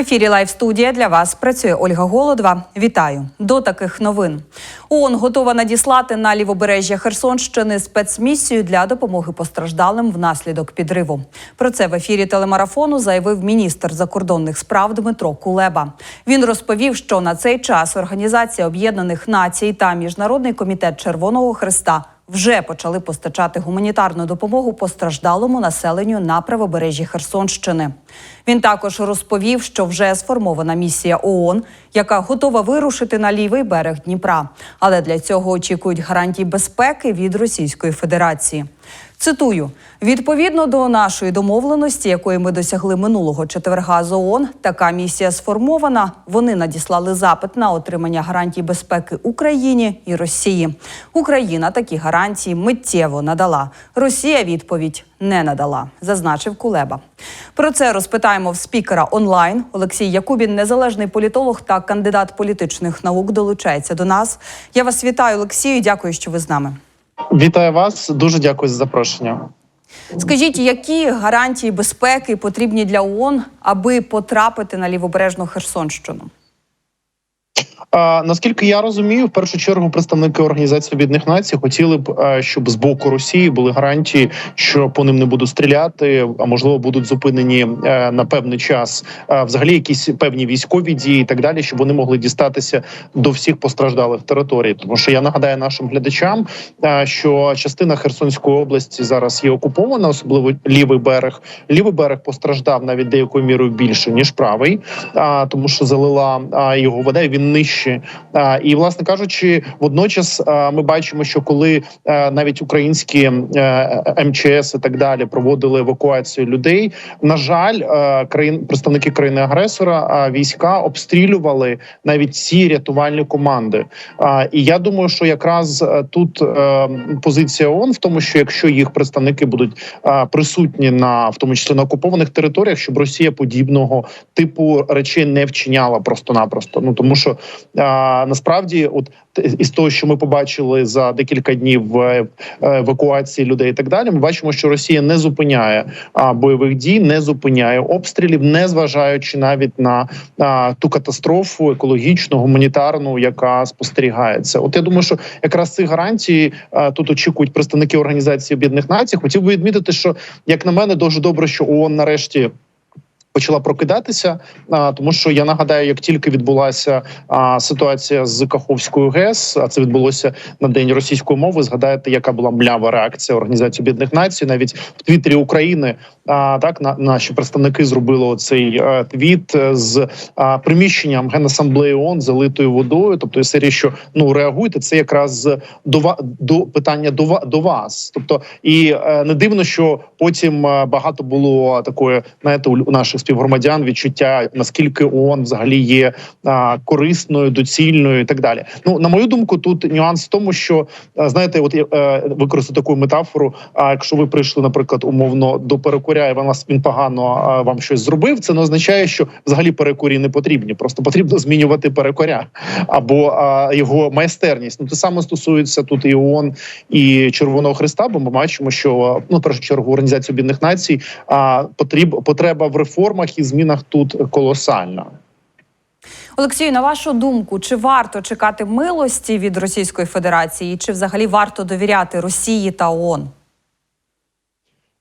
ефірі Лайв студія для вас працює Ольга Голодва. Вітаю до таких новин. ООН готова надіслати на лівобережжя Херсонщини спецмісію для допомоги постраждалим внаслідок підриву. Про це в ефірі телемарафону заявив міністр закордонних справ Дмитро Кулеба. Він розповів, що на цей час Організація Об'єднаних Націй та Міжнародний комітет Червоного Христа вже почали постачати гуманітарну допомогу постраждалому населенню на правобережжі Херсонщини. Він також розповів, що вже сформована місія ООН, яка готова вирушити на лівий берег Дніпра, але для цього очікують гарантій безпеки від Російської Федерації. Цитую: відповідно до нашої домовленості, якої ми досягли минулого четверга з ООН, така місія сформована. Вони надіслали запит на отримання гарантій безпеки Україні і Росії. Україна такі гарантії миттєво надала. Росія відповідь не надала, зазначив Кулеба. Про це розпитаємо в спікера онлайн. Олексій Якубін, незалежний політолог та кандидат політичних наук, долучається до нас. Я вас вітаю, Олексію. Дякую, що ви з нами. Вітаю вас, дуже дякую за запрошення. Скажіть, які гарантії безпеки потрібні для ООН, аби потрапити на лівобережну Херсонщину? Наскільки я розумію, в першу чергу представники організації Об'єднаних Націй хотіли б, щоб з боку Росії були гарантії, що по ним не будуть стріляти, а можливо будуть зупинені на певний час. Взагалі, якісь певні військові дії і так далі, щоб вони могли дістатися до всіх постраждалих територій. Тому що я нагадаю нашим глядачам, що частина Херсонської області зараз є окупована, особливо лівий берег. Лівий берег постраждав навіть деякою мірою більше ніж правий, тому що залила його вода. і Він нижче. І, власне кажучи, водночас ми бачимо, що коли навіть українські МЧС і так далі проводили евакуацію людей, на жаль, країн представники країни агресора війська обстрілювали навіть ці рятувальні команди. І я думаю, що якраз тут позиція ООН в тому, що якщо їх представники будуть присутні на в тому числі на окупованих територіях, щоб Росія подібного типу речей не вчиняла просто-напросто. Ну тому що а, насправді, от із того, що ми побачили за декілька днів в е, евакуації людей, і так далі, ми бачимо, що Росія не зупиняє а, бойових дій, не зупиняє обстрілів, не зважаючи навіть на а, ту катастрофу екологічну, гуманітарну, яка спостерігається. От я думаю, що якраз ці гарантії а, тут очікують представники організації Об'єднаних Націй. Хотів би відмітити, що як на мене, дуже добре, що ООН нарешті. Почала прокидатися, а, тому що я нагадаю, як тільки відбулася а, ситуація з Каховською ГЕС, а це відбулося на день російської мови. Згадаєте, яка була млява реакція Організації Об'єднаних Націй, навіть в Твіттері України так на наші представники зробили оцей а, твіт з а, приміщенням генасамблеї ООН залитою водою. Тобто, серії, що ну реагуйте, це якраз до до питання до до вас. Тобто, і е, не дивно, що потім е, багато було такої, знаєте, у наших співгромадян відчуття наскільки ООН взагалі є корисною, доцільною і так далі. Ну на мою думку, тут нюанс в тому, що е, знаєте, от я е, використаю таку метафору. А якщо ви прийшли, наприклад, умовно до перекуря, і вас він погано вам щось зробив, це не означає, що взагалі перекурі не потрібні. Просто потрібно змінювати перекоря або а, його майстерність. Ну те саме стосується тут і ООН, і Червоного Христа, бо ми бачимо, що ну в першу чергу організація Об'єднаних Націй а потріб потреба в реформах і змінах тут колосальна. Олексію, на вашу думку, чи варто чекати милості від Російської Федерації, чи взагалі варто довіряти Росії та ООН?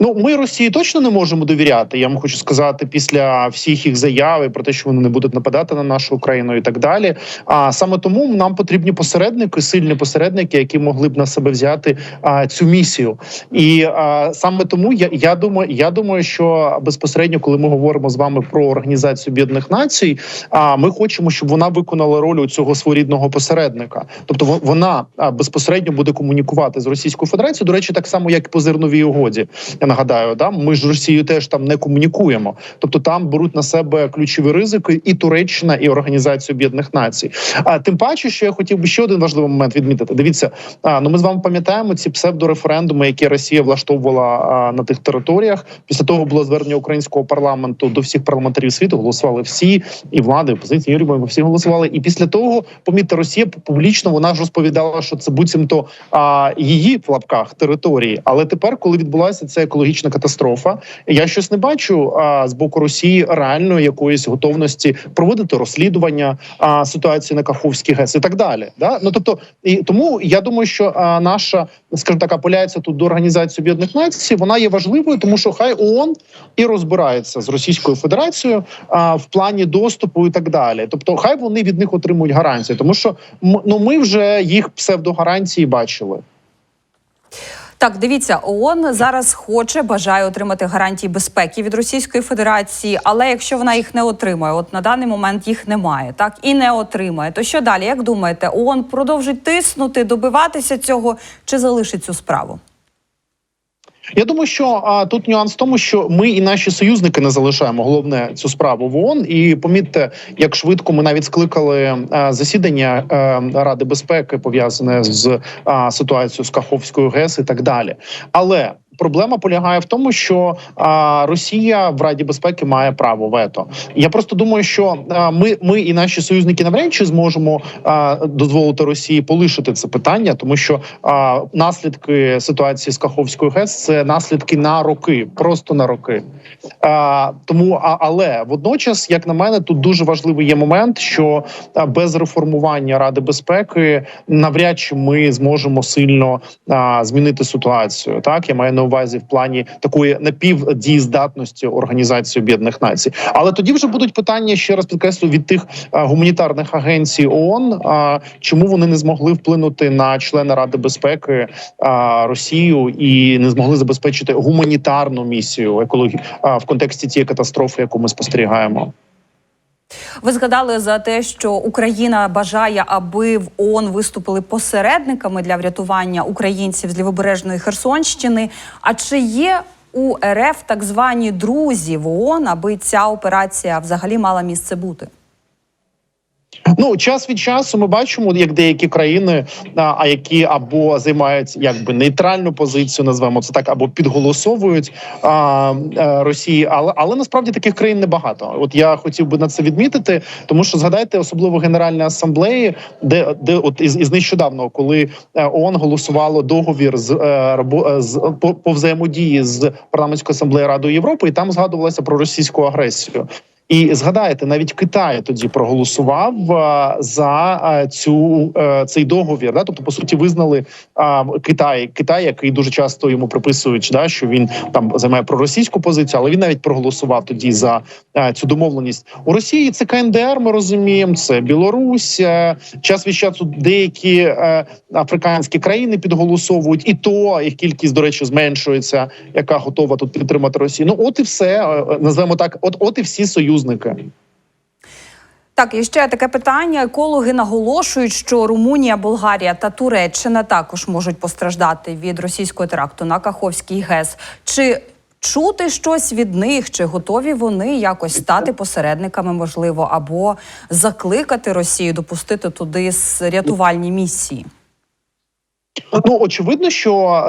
Ну, ми Росії точно не можемо довіряти. Я вам хочу сказати після всіх їх заяв про те, що вони не будуть нападати на нашу Україну і так далі. А саме тому нам потрібні посередники, сильні посередники, які могли б на себе взяти а, цю місію. І а, саме тому я, я думаю, я думаю, що безпосередньо, коли ми говоримо з вами про організацію Об'єднаних Націй, а ми хочемо, щоб вона виконала роль цього своєрідного посередника. Тобто, во- вона безпосередньо буде комунікувати з Російською Федерацією. До речі, так само, як по зерновій угоді. Нагадаю, да ми ж Росією теж там не комунікуємо. Тобто там беруть на себе ключові ризики і Туреччина, і Організація Об'єднаних Націй. А тим паче, що я хотів би ще один важливий момент відмітити. Дивіться, а ну ми з вами пам'ятаємо ці псевдореферендуми, які Росія влаштовувала а, на тих територіях. Після того було звернення українського парламенту до всіх парламентарів світу. Голосували всі і влади, і опозиції Юрій, всі голосували. І після того, помітьте, Росія публічно вона ж розповідала, що це буцімто а, її в лапках території. Але тепер, коли відбулася ця екологічна катастрофа. Я щось не бачу а, з боку Росії реальної якоїсь готовності проводити розслідування а, ситуації на Каховській ГЕС і так далі. Да? Ну тобто, і тому я думаю, що а, наша, скажімо так, апеляція тут до організації Об'єднаних Націй, вона є важливою, тому що хай ООН і розбирається з Російською Федерацією а, в плані доступу і так далі. Тобто, хай вони від них отримують гарантії, тому що ну ми вже їх псевдогарантії бачили. Так, дивіться, ООН зараз хоче, бажає отримати гарантії безпеки від Російської Федерації, але якщо вона їх не отримає, от на даний момент їх немає, так і не отримає. То що далі? Як думаєте, ООН продовжить тиснути, добиватися цього чи залишить цю справу? Я думаю, що а, тут нюанс в тому, що ми і наші союзники не залишаємо головне цю справу в ООН. І помітьте, як швидко ми навіть скликали а, засідання а, Ради безпеки пов'язане з а, ситуацією з Каховською ГЕС і так далі. Але Проблема полягає в тому, що а, Росія в Раді безпеки має право вето. Я просто думаю, що а, ми, ми і наші союзники навряд чи зможемо а, дозволити Росії полишити це питання, тому що а, наслідки ситуації з Каховською ГЕС це наслідки на роки, просто на роки. А, тому, а, але водночас, як на мене, тут дуже важливий є момент, що без реформування Ради безпеки навряд чи ми зможемо сильно а, змінити ситуацію. Так я маю на увазі в плані такої напівдієздатності Організації Об'єднаних Націй. Але тоді вже будуть питання ще раз підкреслю від тих гуманітарних агенцій ООН, чому вони не змогли вплинути на члена Ради безпеки Росію і не змогли забезпечити гуманітарну місію екології в контексті тієї катастрофи, яку ми спостерігаємо. Ви згадали за те, що Україна бажає, аби в ООН виступили посередниками для врятування українців з лівобережної Херсонщини. А чи є у РФ так звані друзі в ООН, аби ця операція взагалі мала місце бути? Ну час від часу ми бачимо, як деякі країни, а, які або займають якби нейтральну позицію, назвемо це так, або підголосовують а, а, Росії, але але насправді таких країн небагато. От я хотів би на це відмітити, тому що згадайте особливо Генеральні асамблеї, де де от із, із нещодавно, коли е, ООН голосувало договір з, е, е, з по, по взаємодії з парламентською асамблеєю Радою Європи, і там згадувалося про російську агресію. І згадайте, навіть Китай тоді проголосував а, за а, цю а, цей договір. Да? Тобто, по суті, визнали Китай, Китай, який дуже часто йому приписують, да, що він там займає проросійську позицію, але він навіть проголосував тоді за цю домовленість. У Росії це КНДР. Ми розуміємо, це Білорусь. Час від часу деякі африканські країни підголосовують, і то їх кількість, до речі, зменшується, яка готова тут підтримати Росію. Ну, от і все е, назвемо так. От, от і всі союзники. Так, і ще таке питання. Екологи наголошують, що Румунія, Болгарія та Туреччина також можуть постраждати від російського теракту на Каховській ГЕС. Чи чути щось від них? Чи готові вони якось стати посередниками, можливо, або закликати Росію допустити туди рятувальні місії? Ну очевидно, що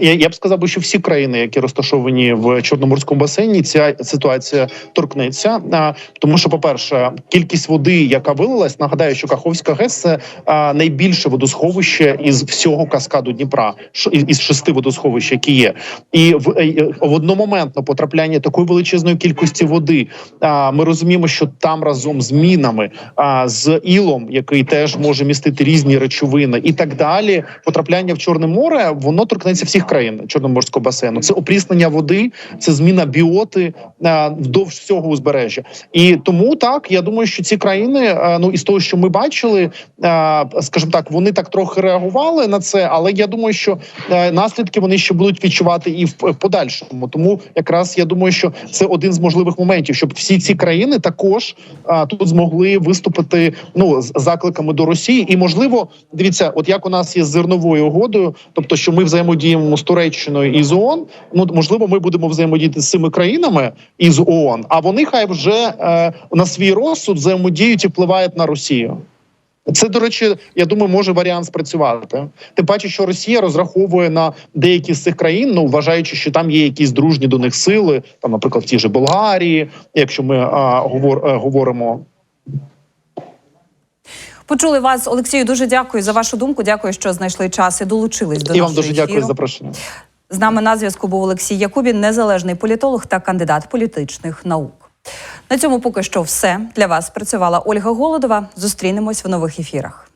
е, я, б сказав, би, що всі країни, які розташовані в чорноморському басейні, ця ситуація торкнеться. Тому, що, по перше, кількість води, яка вилилась, нагадаю, що Каховська ГЕС це найбільше водосховище із всього каскаду Дніпра, із шести водосховищ, які є, і в, е, в одномоментно потрапляння такої величезної кількості води. Ми розуміємо, що там разом з мінами, з ілом, який теж може містити різні речовини, і так далі. Потрапляння в Чорне море воно торкнеться всіх країн Чорноморського басейну. Це опріснення води, це зміна біоти а, вдовж всього узбережжя. І тому так я думаю, що ці країни, а, ну із того, що ми бачили, а, скажімо так, вони так трохи реагували на це, але я думаю, що е, наслідки вони ще будуть відчувати і в подальшому. Тому якраз я думаю, що це один з можливих моментів, щоб всі ці країни також тут змогли виступити ну з закликами до Росії. І можливо, дивіться, от як у нас є з зерновою угодою, тобто, що ми взаємодіємо з Туреччиною і з ООН, Ну можливо, ми будемо взаємодіяти з цими країнами і з ООН, а вони хай вже е, на свій розсуд взаємодіють і впливають на Росію. Це, до речі, я думаю, може варіант спрацювати. Тим паче, що Росія розраховує на деякі з цих країн, ну вважаючи, що там є якісь дружні до них сили, там, наприклад, в тій же Болгарії, якщо ми а, говор, е, говоримо. Почули вас, Олексію. Дуже дякую за вашу думку. Дякую, що знайшли час і долучились до І вам дуже дуже дякую за запрошення. З нами на зв'язку був Олексій Якубін, незалежний політолог та кандидат політичних наук. На цьому поки що все для вас працювала Ольга Голодова. Зустрінемось в нових ефірах.